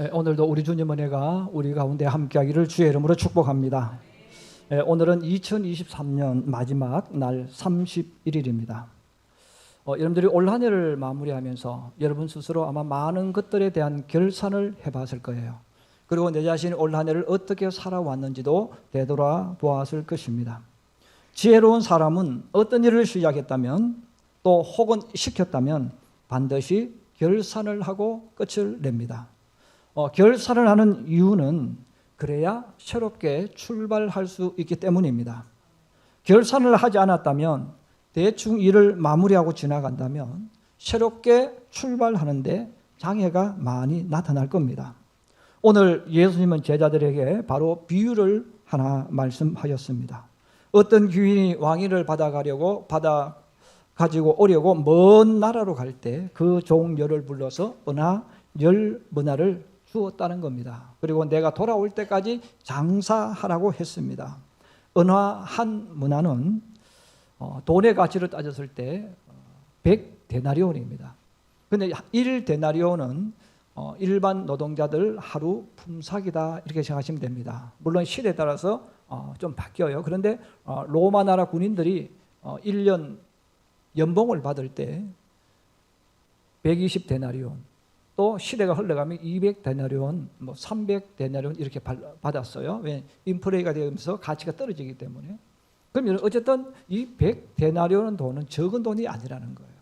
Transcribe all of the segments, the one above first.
예, 오늘도 우리 주님 은혜가 우리 가운데 함께하기를 주의 이름으로 축복합니다. 예, 오늘은 2023년 마지막 날 31일입니다. 어, 여러분들이 올 한 해를 마무리하면서 여러분 스스로 아마 많은 것들에 대한 결산을 해봤을 거예요. 그리고 내 자신이 올 한 해를 어떻게 살아왔는지도 되돌아 보았을 것입니다. 지혜로운 사람은 어떤 일을 시작했다면 또 혹은 시켰다면 반드시 결산을 하고 끝을 냅니다. 어, 결산을 하는 이유는 그래야 새롭게 출발할 수 있기 때문입니다. 결산을 하지 않았다면 대충 일을 마무리하고 지나간다면 새롭게 출발하는데 장애가 많이 나타날 겁니다. 오늘 예수님은 제자들에게 바로 비유를 하나 말씀하셨습니다. 어떤 귀인이 왕위를 받아가려고 받아 가지고 오려고 먼 나라로 갈 때 그 종열을 불러서 은하 열 문화를 주었다는 겁니다. 그리고 내가 돌아올 때까지 장사하라고 했습니다. 은화 한 문화는 어, 돈의 가치를 따졌을 때 100데나리온입니다. 근데 1 데나리온은 어, 일반 노동자들 하루 품삯이다 이렇게 생각하시면 됩니다. 물론 시대에 따라서 어, 좀 바뀌어요. 그런데 로마 나라 군인들이 1년 연봉을 받을 때 120 데나리온 또 시대가 흘러가면 200데나리온, 뭐 300데나리온 이렇게 받았어요. 왜 인플레이가 되면서 가치가 떨어지기 때문에. 그러면 어쨌든 이 100데나리온은 돈은 적은 돈이 아니라는 거예요.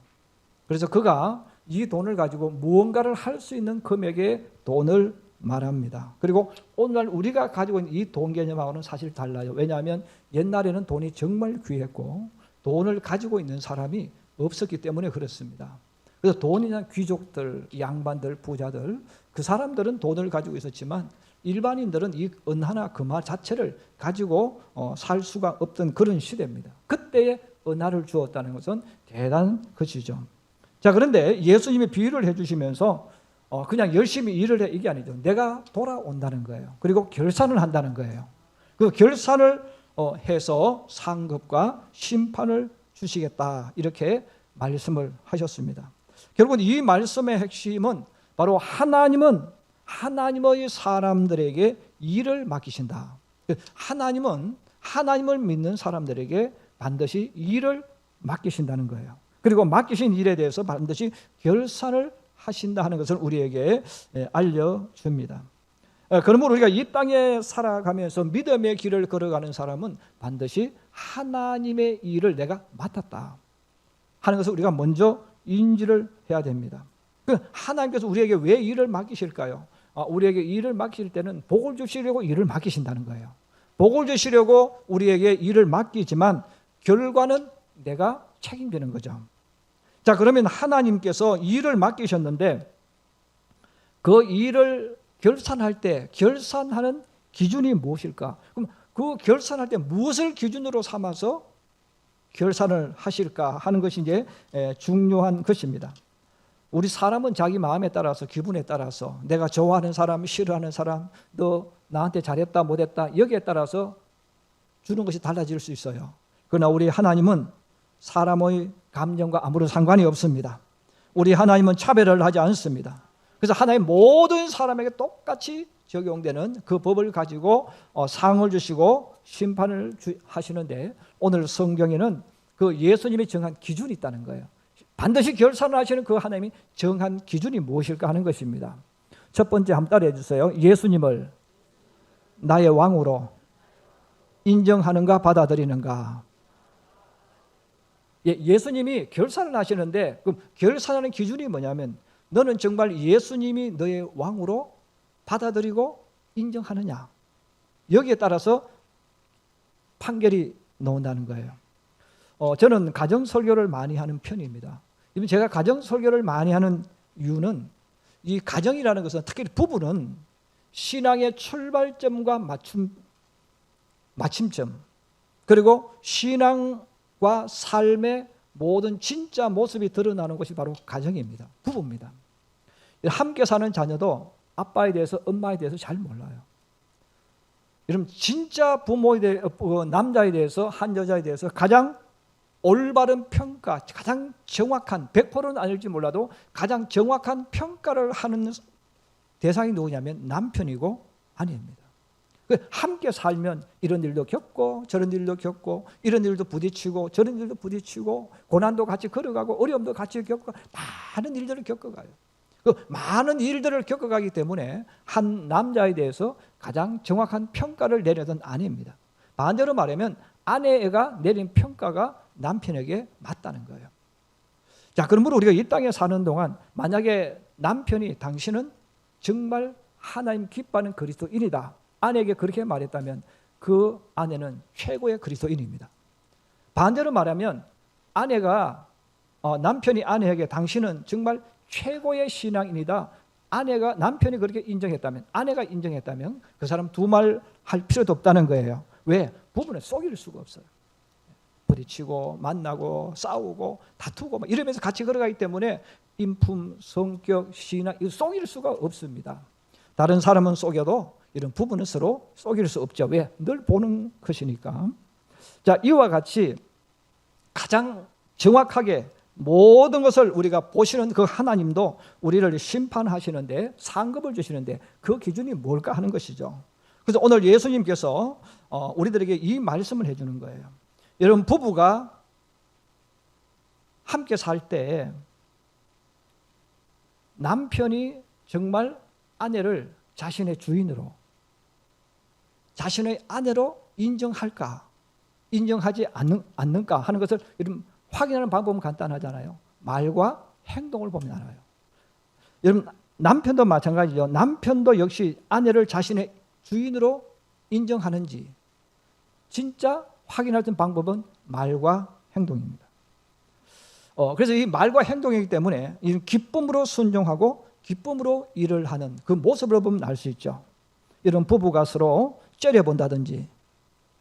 그래서 그가 이 돈을 가지고 무언가를 할 수 있는 금액의 돈을 말합니다. 그리고 오늘날 우리가 가지고 있는 이 돈 개념하고는 사실 달라요. 왜냐하면 옛날에는 돈이 정말 귀했고 돈을 가지고 있는 사람이 없었기 때문에 그렇습니다. 그래서 돈이나 귀족들, 양반들, 부자들 그 사람들은 돈을 가지고 있었지만 일반인들은 이 은하나 금화 자체를 가지고 어, 살 수가 없던 그런 시대입니다. 그때에 은하를 주었다는 것은 대단한 것이죠. 자 그런데 예수님이 비유를 해주시면서 어, 그냥 열심히 일을 해 이게 아니죠. 내가 돌아온다는 거예요. 그리고 결산을 한다는 거예요. 그 결산을 어, 해서 상급과 심판을 주시겠다 이렇게 말씀을 하셨습니다. 결국은 이 말씀의 핵심은 바로 하나님은 하나님의 사람들에게 일을 맡기신다. 하나님은 하나님을 믿는 사람들에게 반드시 일을 맡기신다는 거예요. 그리고 맡기신 일에 대해서 반드시 결산을 하신다 하는 것을 우리에게 예, 알려줍니다. 예, 그러므로 우리가 이 땅에 살아가면서 믿음의 길을 걸어가는 사람은 반드시 하나님의 일을 내가 맡았다 하는 것을 우리가 먼저 인지를 해야 됩니다. 그 하나님께서 우리에게 왜 일을 맡기실까요? 아, 우리에게 일을 맡기실 때는 복을 주시려고 일을 맡기신다는 거예요. 복을 주시려고 우리에게 일을 맡기지만 결과는 내가 책임지는 거죠. 자, 그러면 하나님께서 일을 맡기셨는데 그 일을 결산할 때 결산하는 기준이 무엇일까? 그럼 그 결산할 때 무엇을 기준으로 삼아서 결산을 하실까 하는 것이 이제 중요한 것입니다. 우리 사람은 자기 마음에 따라서 기분에 따라서 내가 좋아하는 사람, 싫어하는 사람, 너 나한테 잘했다 못했다 여기에 따라서 주는 것이 달라질 수 있어요. 그러나 우리 하나님은 사람의 감정과 아무런 상관이 없습니다. 우리 하나님은 차별을 하지 않습니다. 그래서 하나님 모든 사람에게 똑같이 적용되는 그 법을 가지고 어, 상을 주시고 심판을 하시는데 오늘 성경에는 그 예수님이 정한 기준이 있다는 거예요. 반드시 결산을 하시는 그 하나님이 정한 기준이 무엇일까 하는 것입니다. 첫 번째 한번 따라해 주세요. 예수님을 나의 왕으로 인정하는가 받아들이는가. 예, 수님이 결산을 하시는데 그럼 결산하는 기준이 뭐냐면 너는 정말 예수님이 너의 왕으로 받아들이고 인정하느냐. 여기에 따라서 판결이 나온다는 거예요. 어, 저는 가정 설교를 많이 하는 편입니다. 제가 가정 설교를 많이 하는 이유는 이 가정이라는 것은 특히 부부는 신앙의 출발점과 맞춤 마침점 그리고 신앙과 삶의 모든 진짜 모습이 드러나는 것이 바로 가정입니다. 부부입니다. 함께 사는 자녀도 아빠에 대해서 엄마에 대해서 잘 몰라요. 여러분 진짜 부모에 대해 어, 남자에 대해서 한 여자에 대해서 가장 올바른 평가, 가장 정확한 100%는 아닐지 몰라도 가장 정확한 평가를 하는 대상이 누구냐면 남편이고 아내입니다. 그 함께 살면 이런 일도 겪고 저런 일도 겪고 이런 일도 부딪히고 저런 일도 부딪히고 고난도 같이 걸어가고 어려움도 같이 겪고 많은 일들을 겪어가요. 그 많은 일들을 겪어가기 때문에 한 남자에 대해서 가장 정확한 평가를 내려던 아내입니다. 반대로 말하면 아내가 내린 평가가 남편에게 맞다는 거예요. 자, 그러므로 우리가 이 땅에 사는 동안 만약에 남편이 당신은 정말 하나님 기뻐하는 그리스도인이다. 아내에게 그렇게 말했다면 그 아내는 최고의 그리스도인입니다. 반대로 말하면 아내가 어, 남편이 아내에게 당신은 정말 최고의 신앙인이다. 아내가 남편이 그렇게 인정했다면 아내가 인정했다면 그 사람 두 말 할 필요도 없다는 거예요. 왜? 부부는 속일 수가 없어요. 부딪히고 만나고 싸우고 다투고 막 이러면서 같이 걸어가기 때문에 인품, 성격, 신앙 이거 속일 수가 없습니다. 다른 사람은 속여도 이런 부부는 서로 속일 수 없죠. 왜? 늘 보는 것이니까. 자, 이와 같이 가장 정확하게 모든 것을 우리가 보시는 그 하나님도 우리를 심판하시는데 상급을 주시는데 그 기준이 뭘까 하는 것이죠. 그래서 오늘 예수님께서 어, 우리들에게 이 말씀을 해주는 거예요. 여러분 부부가 함께 살 때 남편이 정말 아내를 자신의 주인으로 자신의 아내로 인정할까 인정하지 않는, 않는가 하는 것을 여러분 확인하는 방법은 간단하잖아요. 말과 행동을 보면 알아요. 여러분 남편도 마찬가지죠. 남편도 역시 아내를 자신의 주인으로 인정하는지 진짜 확인할 수 방법은 말과 행동입니다. 어, 그래서 이 말과 행동이기 때문에 이 기쁨으로 순종하고 기쁨으로 일을 하는 그 모습을 보면 알 수 있죠. 이런 부부가 서로 째려본다든지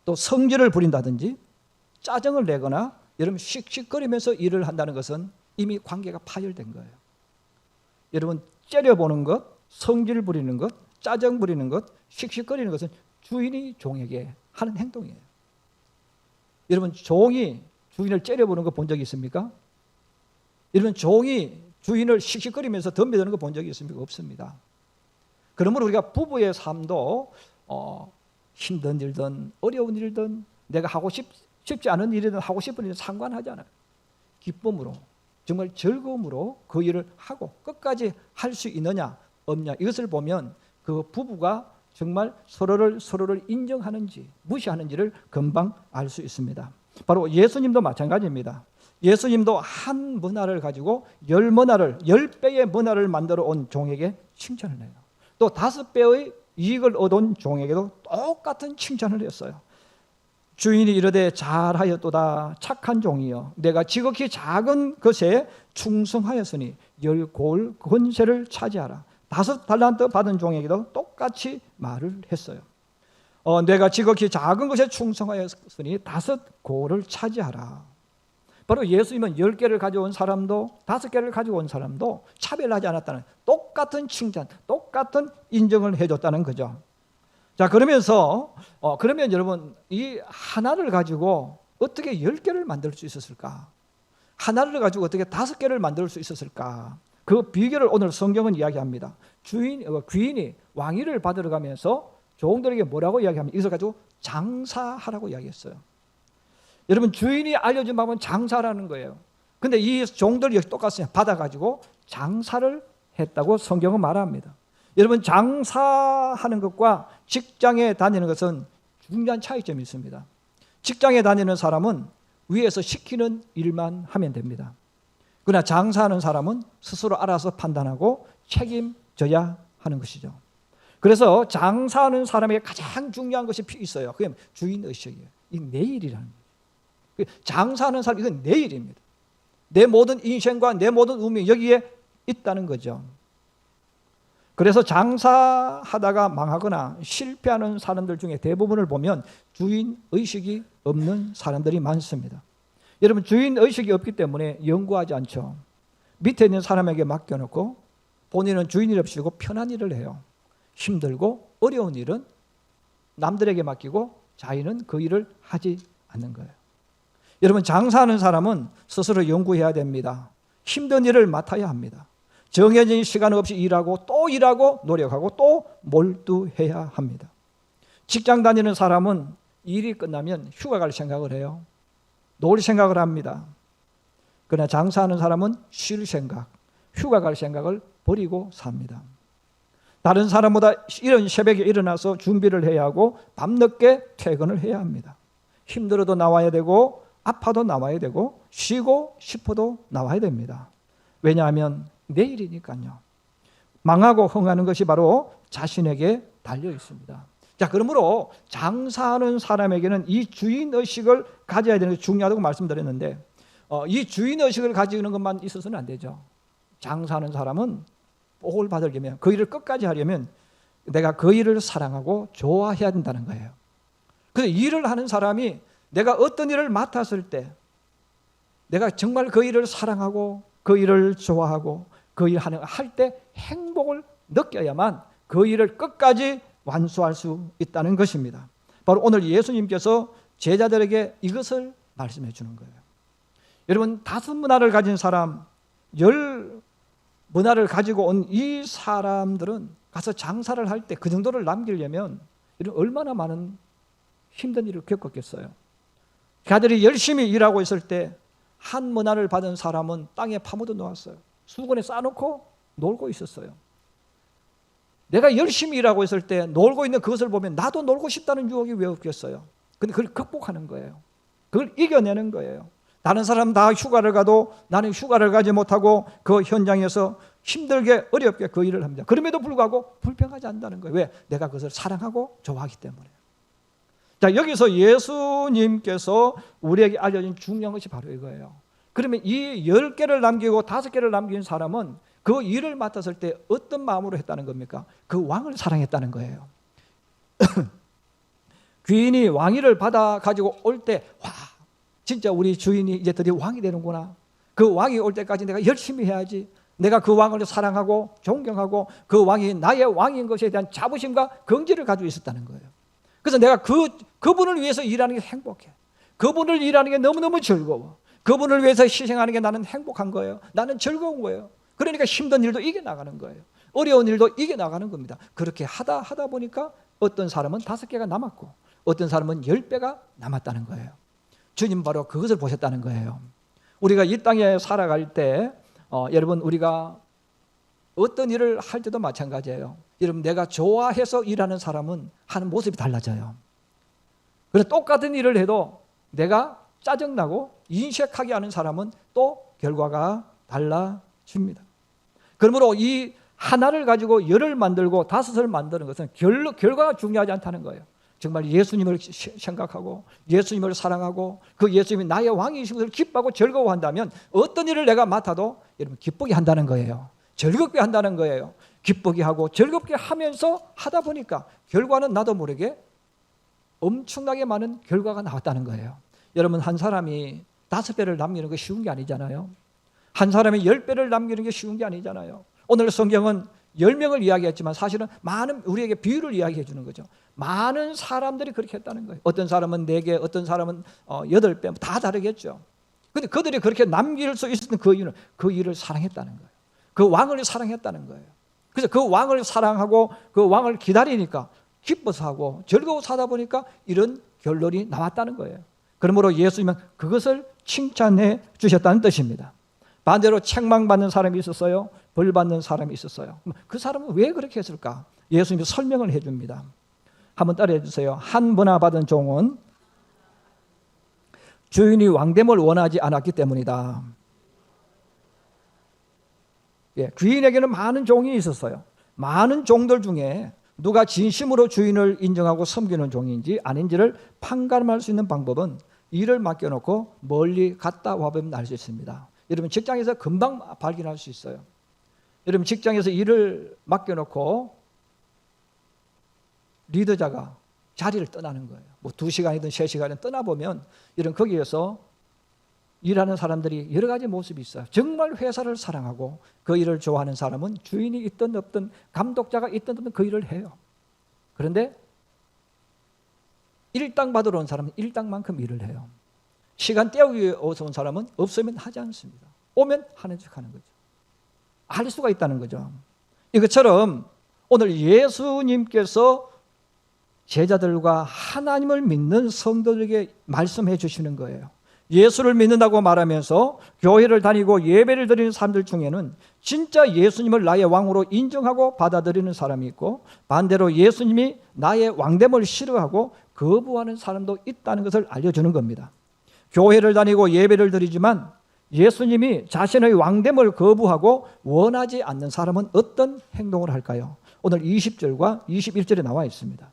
또 성질을 부린다든지 짜증을 내거나 여러분 씩씩거리면서 일을 한다는 것은 이미 관계가 파열된 거예요. 여러분 째려보는 것, 성질 부리는 것, 짜증 부리는 것, 씩씩거리는 것은 주인이 종에게 하는 행동이에요. 여러분 종이 주인을 째려보는 거 본 적이 있습니까? 여러분 종이 주인을 씩씩거리면서 덤벼드는 거 본 적이 있습니까? 없습니다. 그러므로 우리가 부부의 삶도 어, 힘든 일든 어려운 일든 내가 하고 싶, 쉽지 않은 일이든 하고 싶은 일은 상관하지 않아요. 기쁨으로 정말 즐거움으로 그 일을 하고 끝까지 할 수 있느냐 없냐 이것을 보면 그 부부가 정말 서로를 서로를 인정하는지 무시하는지를 금방 알 수 있습니다. 바로 예수님도 마찬가지입니다. 예수님도 한 문화를 가지고 열 문화를 열 배의 문화를 만들어 온 종에게 칭찬을 해요. 또 다섯 배의 이익을 얻은 종에게도 똑같은 칭찬을 했어요. 주인이 이르되 잘하였도다 착한 종이여 내가 지극히 작은 것에 충성하였으니 열골 권세를 차지하라 다섯 달란트 받은 종에게도 똑같이 말을 했어요. 어, 내가 지극히 작은 것에 충성하였으니 다섯 골을 차지하라. 바로 예수님은 열 개를 가져온 사람도 다섯 개를 가지고 온 사람도 차별하지 않았다는 똑같은 칭찬, 똑같은 인정을 해줬다는 거죠. 자 그러면서 어, 그러면 여러분 이 하나를 가지고 어떻게 열 개를 만들 수 있었을까? 하나를 가지고 어떻게 다섯 개를 만들 수 있었을까? 그 비결을 오늘 성경은 이야기합니다. 주인 어, 귀인이 왕위를 받으러 가면서 종들에게 뭐라고 이야기합니까? 이것을 가지고 장사하라고 이야기했어요. 여러분 주인이 알려준 방법은 장사라는 거예요. 근데 이 종들이 역시 똑같습니다. 받아가지고 장사를 했다고 성경은 말합니다. 여러분 장사하는 것과 직장에 다니는 것은 중요한 차이점이 있습니다. 직장에 다니는 사람은 위에서 시키는 일만 하면 됩니다. 그러나 장사하는 사람은 스스로 알아서 판단하고 책임져야 하는 것이죠. 그래서 장사하는 사람에게 가장 중요한 것이 있어요. 그게 주인 의식이에요. 이 내일이라는 거예요. 그 장사하는 사람 이건 내일입니다. 내 모든 인생과 내 모든 운명이 여기에 있다는 거죠. 그래서 장사하다가 망하거나 실패하는 사람들 중에 대부분을 보면 주인 의식이 없는 사람들이 많습니다. 여러분 주인 의식이 없기 때문에 연구하지 않죠. 밑에 있는 사람에게 맡겨놓고 본인은 주인이 없이고 편한 일을 해요. 힘들고 어려운 일은 남들에게 맡기고 자기는 그 일을 하지 않는 거예요. 여러분 장사하는 사람은 스스로 연구해야 됩니다. 힘든 일을 맡아야 합니다. 정해진 시간 없이 일하고 또 일하고 노력하고 또 몰두해야 합니다. 직장 다니는 사람은 일이 끝나면 휴가 갈 생각을 해요. 놀 생각을 합니다. 그러나 장사하는 사람은 쉴 생각, 휴가 갈 생각을 버리고 삽니다. 다른 사람보다 이런 새벽에 일어나서 준비를 해야 하고 밤늦게 퇴근을 해야 합니다. 힘들어도 나와야 되고 아파도 나와야 되고 쉬고 싶어도 나와야 됩니다. 왜냐하면 내일이니까요. 망하고 흥하는 것이 바로 자신에게 달려 있습니다. 자, 그러므로 장사하는 사람에게는 이 주인 의식을 가져야 되는 게 중요하다고 말씀드렸는데 어, 이 주인 의식을 가지는 것만 있어서는 안 되죠. 장사하는 사람은 복을 받으려면 그 일을 끝까지 하려면 내가 그 일을 사랑하고 좋아해야 된다는 거예요. 그래서 일을 하는 사람이 내가 어떤 일을 맡았을 때 내가 정말 그 일을 사랑하고 그 일을 좋아하고 그 일을 할때 행복을 느껴야만 그 일을 끝까지 완수할 수 있다는 것입니다. 바로 오늘 예수님께서 제자들에게 이것을 말씀해 주는 거예요. 여러분 다섯 문화를 가진 사람, 열 문화를 가지고 온 이 사람들은 가서 장사를 할 때 그 정도를 남기려면 얼마나 많은 힘든 일을 겪었겠어요. 그들이 열심히 일하고 있을 때 한 문화를 받은 사람은 땅에 파묻어 놓았어요. 수건에 싸놓고 놀고 있었어요. 내가 열심히 일하고 있을 때 놀고 있는 그것을 보면 나도 놀고 싶다는 유혹이 왜 없겠어요? 근데 그걸 극복하는 거예요. 그걸 이겨내는 거예요. 다른 사람 다 휴가를 가도 나는 휴가를 가지 못하고 그 현장에서 힘들게 어렵게 그 일을 합니다. 그럼에도 불구하고 불평하지 않는다는 거예요. 왜? 내가 그것을 사랑하고 좋아하기 때문에. 자, 여기서 예수님께서 우리에게 알려준 중요한 것이 바로 이거예요. 그러면 이 열 개를 남기고 다섯 개를 남긴 사람은 그 일을 맡았을 때 어떤 마음으로 했다는 겁니까? 그 왕을 사랑했다는 거예요. 귀인이 왕위를 받아 가지고 올 때, 와, 진짜 우리 주인이 이제 드디어 왕이 되는구나. 그 왕이 올 때까지 내가 열심히 해야지. 내가 그 왕을 사랑하고 존경하고 그 왕이 나의 왕인 것에 대한 자부심과 긍지를 가지고 있었다는 거예요. 그래서 내가 그 그분을 위해서 일하는 게 행복해. 그분을 일하는 게 너무너무 즐거워. 그분을 위해서 희생하는 게 나는 행복한 거예요. 나는 즐거운 거예요. 그러니까 힘든 일도 이겨 나가는 거예요. 어려운 일도 이겨 나가는 겁니다. 그렇게 하다 하다 보니까 어떤 사람은 다섯 개가 남았고 어떤 사람은 열 배가 남았다는 거예요. 주님 바로 그것을 보셨다는 거예요. 우리가 이 땅에 살아갈 때 어, 여러분 우리가 어떤 일을 할 때도 마찬가지예요. 여러분 내가 좋아해서 일하는 사람은 하는 모습이 달라져요. 그래서 똑같은 일을 해도 내가 짜증나고 인색하게 하는 사람은 또 결과가 달라집니다. 그러므로 이 하나를 가지고 열을 만들고 다섯을 만드는 것은 결, 결과가 중요하지 않다는 거예요. 정말 예수님을 생각하고 예수님을 사랑하고 그 예수님이 나의 왕이신 것을 기뻐하고 즐거워한다면 어떤 일을 내가 맡아도 여러분 기쁘게 한다는 거예요. 즐겁게 한다는 거예요. 기쁘게 하고 즐겁게 하면서 하다 보니까 결과는 나도 모르게 엄청나게 많은 결과가 나왔다는 거예요. 여러분 한 사람이 다섯 배를 남기는 게 쉬운 게 아니잖아요. 한 사람이 열 배를 남기는 게 쉬운 게 아니잖아요. 오늘 성경은 열 명을 이야기했지만 사실은 많은 우리에게 비유를 이야기해 주는 거죠. 많은 사람들이 그렇게 했다는 거예요. 어떤 사람은 네 개, 어떤 사람은 어, 여덟 배, 다 다르겠죠. 근데 그들이 그렇게 남길 수 있었던 그 이유는 그 일을 사랑했다는 거예요. 그 왕을 사랑했다는 거예요. 그래서 그 왕을 사랑하고 그 왕을 기다리니까 기뻐서 하고 즐거워서 하다 보니까 이런 결론이 나왔다는 거예요. 그러므로 예수님은 그것을 칭찬해 주셨다는 뜻입니다. 반대로 책망받는 사람이 있었어요. 벌 받는 사람이 있었어요. 그 사람은 왜 그렇게 했을까? 예수님이 설명을 해 줍니다. 한번 따라해 주세요. 한 번화 받은 종은 주인이 왕됨을 원하지 않았기 때문이다. 예, 주인에게는 많은 종이 있었어요. 많은 종들 중에 누가 진심으로 주인을 인정하고 섬기는 종인지 아닌지를 판가름할 수 있는 방법은 일을 맡겨놓고 멀리 갔다 와보면 알 수 있습니다. 여러분 직장에서 금방 발견할 수 있어요. 여러분 직장에서 일을 맡겨놓고 리더자가 자리를 떠나는 거예요. 뭐두 시간이든 세 시간이든 떠나보면 이런 거기에서 일하는 사람들이 여러 가지 모습이 있어요. 정말 회사를 사랑하고 그 일을 좋아하는 사람은 주인이 있든 없든 감독자가 있든 없든 그 일을 해요. 그런데 일당 받으러 온 사람은 일당만큼 일을 해요. 시간 때우기 위해 온 사람은 없으면 하지 않습니다. 오면 하는 척 하는 거죠. 알 수가 있다는 거죠. 이것처럼 오늘 예수님께서 제자들과 하나님을 믿는 성도들에게 말씀해 주시는 거예요. 예수를 믿는다고 말하면서 교회를 다니고 예배를 드리는 사람들 중에는 진짜 예수님을 나의 왕으로 인정하고 받아들이는 사람이 있고 반대로 예수님이 나의 왕됨을 싫어하고 거부하는 사람도 있다는 것을 알려주는 겁니다. 교회를 다니고 예배를 드리지만 예수님이 자신의 왕됨을 거부하고 원하지 않는 사람은 어떤 행동을 할까요? 오늘 20절과 21절에 나와 있습니다.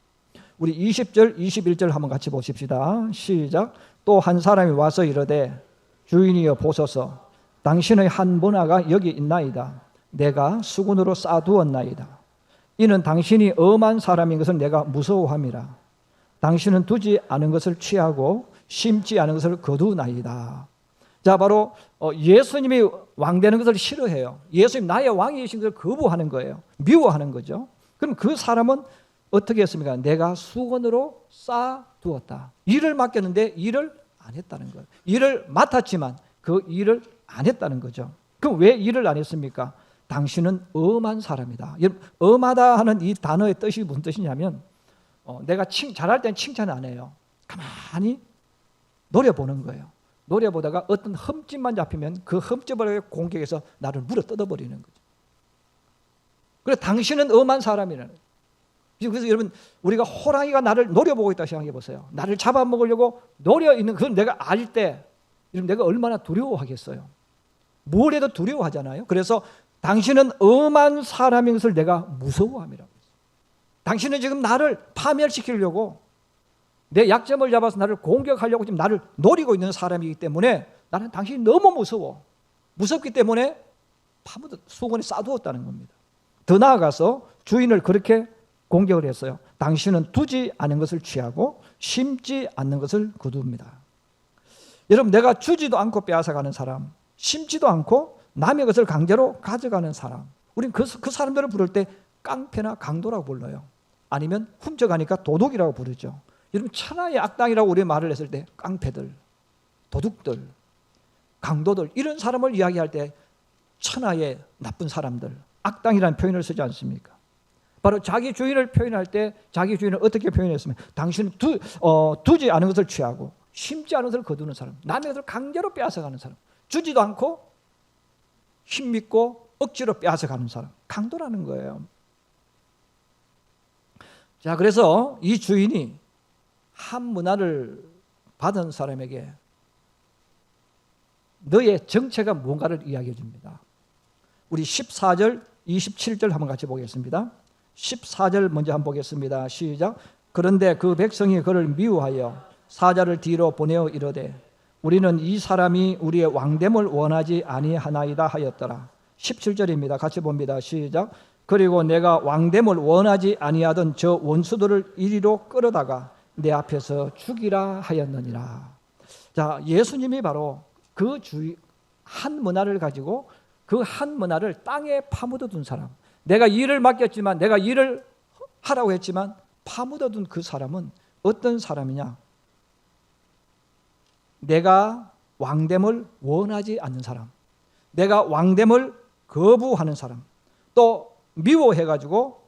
우리 20절, 21절 한번 같이 보십시다. 시작. 또 한 사람이 와서 이르되 주인이여 보소서 당신의 한 문화가 여기 있나이다. 내가 수군으로 쌓아두었나이다. 이는 당신이 엄한 사람인 것을 내가 무서워함이라. 당신은 두지 않은 것을 취하고 심지 않은 것을 거두나이다. 자, 바로 어, 예수님이 왕 되는 것을 싫어해요. 예수님 나의 왕이신 것을 거부하는 거예요. 미워하는 거죠. 그럼 그 사람은 어떻게 했습니까? 내가 수건으로 쌓아두었다. 일을 맡겼는데 일을 안 했다는 거예요. 일을 맡았지만 그 일을 안 했다는 거죠. 그럼 왜 일을 안 했습니까? 당신은 엄한 사람이다. 엄하다 하는 이 단어의 뜻이 무슨 뜻이냐면 어, 내가 칭, 잘할 땐 칭찬 안 해요. 가만히 노려보는 거예요. 노려보다가 어떤 흠집만 잡히면 그 흠집을 공격해서 나를 물어 뜯어버리는 거죠. 그래서 당신은 엄한 사람이라는 거예요. 그래서 여러분 우리가 호랑이가 나를 노려보고 있다 생각해 보세요. 나를 잡아먹으려고 노려 있는 그건 내가 알 때, 여러분 내가 얼마나 두려워하겠어요. 뭘 해도 두려워하잖아요. 그래서 당신은 엄한 사람인 것을 내가 무서워함이라고. 당신은 지금 나를 파멸시키려고 내 약점을 잡아서 나를 공격하려고 지금 나를 노리고 있는 사람이기 때문에 나는 당신이 너무 무서워. 무섭기 때문에 파묻어 수건에 싸두었다는 겁니다. 더 나아가서 주인을 그렇게 공격을 했어요. 당신은 두지 않은 것을 취하고 심지 않는 것을 거둡니다. 여러분 내가 주지도 않고 빼앗아가는 사람, 심지도 않고 남의 것을 강제로 가져가는 사람. 우리는 그, 그 사람들을 부를 때 깡패나 강도라고 불러요. 아니면 훔쳐가니까 도둑이라고 부르죠. 여러분 천하의 악당이라고 우리 말을 했을 때 깡패들, 도둑들, 강도들 이런 사람을 이야기할 때 천하의 나쁜 사람들, 악당이라는 표현을 쓰지 않습니까? 바로 자기 주인을 표현할 때 자기 주인을 어떻게 표현했으면 당신은 두, 어, 두지 않은 것을 취하고 심지 않은 것을 거두는 사람, 남의 것을 강제로 빼앗아가는 사람, 주지도 않고 힘 믿고 억지로 빼앗아가는 사람, 강도라는 거예요. 자, 그래서 이 주인이 한 문화를 받은 사람에게 너의 정체가 뭔가를 이야기해 줍니다. 우리 14절, 27절 한번 같이 보겠습니다. 14절 먼저 한번 보겠습니다. 시작. 그런데 그 백성이 그를 미워하여 사자를 뒤로 보내어 이르되 우리는 이 사람이 우리의 왕됨을 원하지 아니하나이다 하였더라. 17절입니다. 같이 봅니다. 시작. 그리고 내가 왕됨을 원하지 아니하던 저 원수들을 이리로 끌어다가 내 앞에서 죽이라 하였느니라. 자, 예수님이 바로 그 주의 한 문화를 가지고 그 한 문화를 땅에 파묻어 둔 사람. 내가 일을 맡겼지만 내가 일을 하라고 했지만 파묻어 둔 그 사람은 어떤 사람이냐? 내가 왕됨을 원하지 않는 사람. 내가 왕됨을 거부하는 사람. 또 미워해 가지고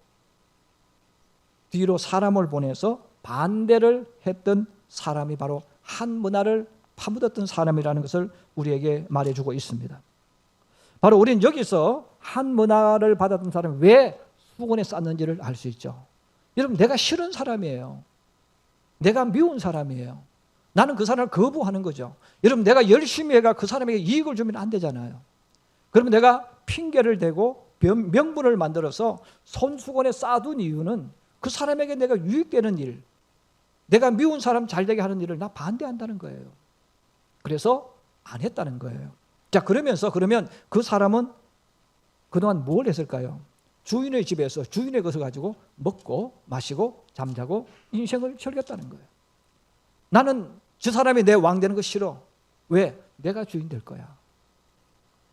뒤로 사람을 보내서 반대를 했던 사람이 바로 한 문화를 파묻었던 사람이라는 것을 우리에게 말해주고 있습니다. 바로 우리는 여기서 한 문화를 받았던 사람이 왜 수건에 쌌는지를 알 수 있죠. 여러분, 내가 싫은 사람이에요. 내가 미운 사람이에요. 나는 그 사람을 거부하는 거죠. 여러분, 내가 열심히 해가 그 사람에게 이익을 주면 안 되잖아요. 그러면 내가 핑계를 대고 명분을 만들어서 손수건에 쌓아둔 이유는 그 사람에게 내가 유익되는 일, 내가 미운 사람 잘 되게 하는 일을 나 반대한다는 거예요. 그래서 안 했다는 거예요. 자, 그러면서 그러면 그 사람은 그동안 뭘 했을까요? 주인의 집에서 주인의 것을 가지고 먹고 마시고 잠자고 인생을 즐겼다는 거예요. 나는 저 사람이 내 왕 되는 거 싫어. 왜? 내가 주인 될 거야.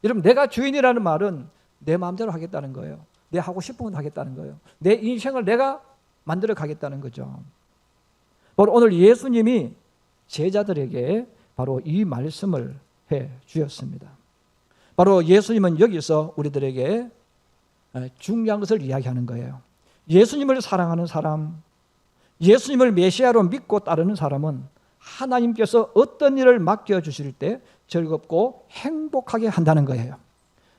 여러분, 내가 주인이라는 말은 내 마음대로 하겠다는 거예요. 내 하고 싶은 건 하겠다는 거예요. 내 인생을 내가 만들어 가겠다는 거죠. 바로 오늘 예수님이 제자들에게 바로 이 말씀을 해 주셨습니다. 바로 예수님은 여기서 우리들에게 중요한 것을 이야기하는 거예요. 예수님을 사랑하는 사람, 예수님을 메시아로 믿고 따르는 사람은 하나님께서 어떤 일을 맡겨 주실 때 즐겁고 행복하게 한다는 거예요.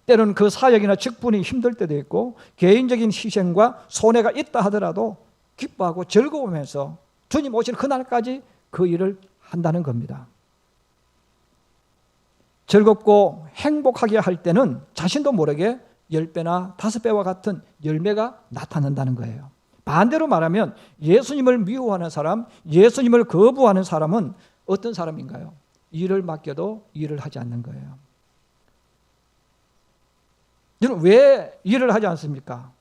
때로는 그 사역이나 직분이 힘들 때도 있고 개인적인 희생과 손해가 있다 하더라도 기뻐하고 즐거우면서 주님 오실 그날까지 그 일을 한다는 겁니다. 즐겁고 행복하게 할 때는 자신도 모르게 10배나 5배와 같은 열매가 나타난다는 거예요. 반대로 말하면 예수님을 미워하는 사람, 예수님을 거부하는 사람은 어떤 사람인가요? 일을 맡겨도 일을 하지 않는 거예요. 여러분, 왜 일을 하지 않습니까?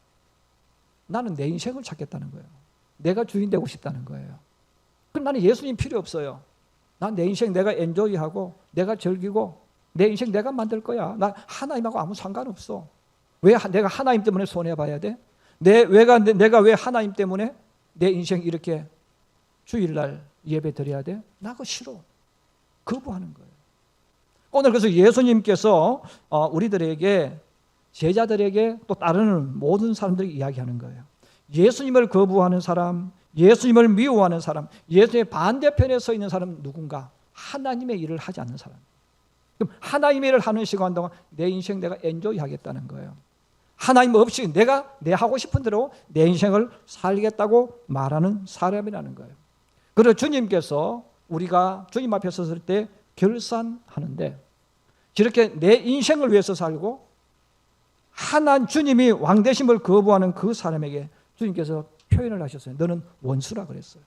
나는 내 인생을 찾겠다는 거예요. 내가 주인 되고 싶다는 거예요. 그럼 나는 예수님 필요 없어요. 난 내 인생 내가 엔조이하고 내가 즐기고 내 인생 내가 만들 거야. 나 하나님하고 아무 상관없어. 왜 하- 내가 하나님 때문에 손해 봐야 돼? 내 왜가 내- 내가 왜 하나님 때문에 내 인생 이렇게 주일날 예배 드려야 돼? 나 그거 싫어. 거부하는 거예요. 오늘 그래서 예수님께서 어, 우리들에게 제자들에게 또 따르는 모든 사람들이 이야기하는 거예요. 예수님을 거부하는 사람, 예수님을 미워하는 사람, 예수님의 반대편에 서 있는 사람 은 누군가? 하나님의 일을 하지 않는 사람. 그럼 하나님의 일을 하는 시간 동안 내 인생 내가 엔조이 하겠다는 거예요. 하나님 없이 내가 내 하고 싶은 대로 내 인생을 살겠다고 말하는 사람이라는 거예요. 그래서 주님께서 우리가 주님 앞에 섰을 때 결산하는데 저렇게 내 인생을 위해서 살고 하나님 주님이 왕 되심을 거부하는 그 사람에게 주님께서 표현을 하셨어요. 너는 원수라 그랬어요.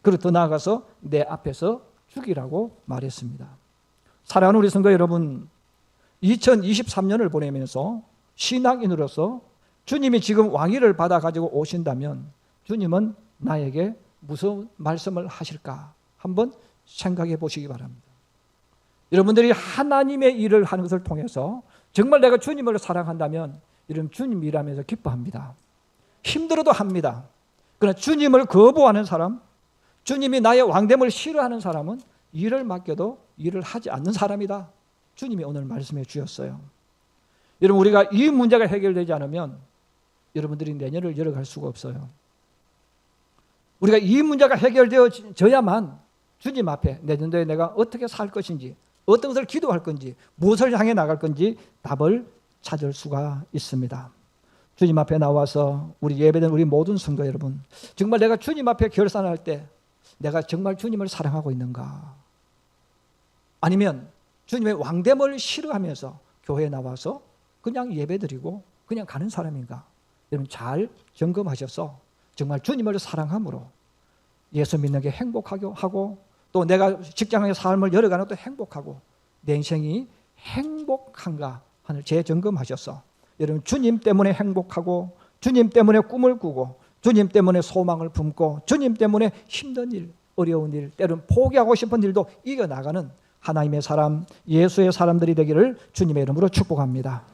그리고 더 나아가서 내 앞에서 죽이라고 말했습니다. 사랑하는 우리 성도 여러분, 2023년을 보내면서 신앙인으로서 주님이 지금 왕위를 받아 가지고 오신다면 주님은 나에게 무슨 말씀을 하실까 한번 생각해 보시기 바랍니다. 여러분들이 하나님의 일을 하는 것을 통해서 정말 내가 주님을 사랑한다면 이런 주님 일하면서 기뻐합니다. 힘들어도 합니다. 그러나 주님을 거부하는 사람, 주님이 나의 왕됨을 싫어하는 사람은 일을 맡겨도 일을 하지 않는 사람이다. 주님이 오늘 말씀해 주셨어요. 여러분 우리가 이 문제가 해결되지 않으면 여러분들이 내년을 열어갈 수가 없어요. 우리가 이 문제가 해결되어져야만 주님 앞에 내년도에 내가 어떻게 살 것인지 어떤 것을 기도할 건지 무엇을 향해 나갈 건지 답을 찾을 수가 있습니다. 주님 앞에 나와서 우리 예배된 우리 모든 성도 여러분 정말 내가 주님 앞에 결산할 때 내가 정말 주님을 사랑하고 있는가 아니면 주님의 왕됨을 싫어하면서 교회에 나와서 그냥 예배드리고 그냥 가는 사람인가 여러분 잘 점검하셔서 정말 주님을 사랑함으로 예수 믿는 게 행복하게 하고 또 내가 직장의 삶을 열어가는 것도 행복하고 내 인생이 행복한가 하는 재점검하셔서 여러분 주님 때문에 행복하고 주님 때문에 꿈을 꾸고 주님 때문에 소망을 품고 주님 때문에 힘든 일, 어려운 일, 때로는 포기하고 싶은 일도 이겨나가는 하나님의 사람, 예수의 사람들이 되기를 주님의 이름으로 축복합니다.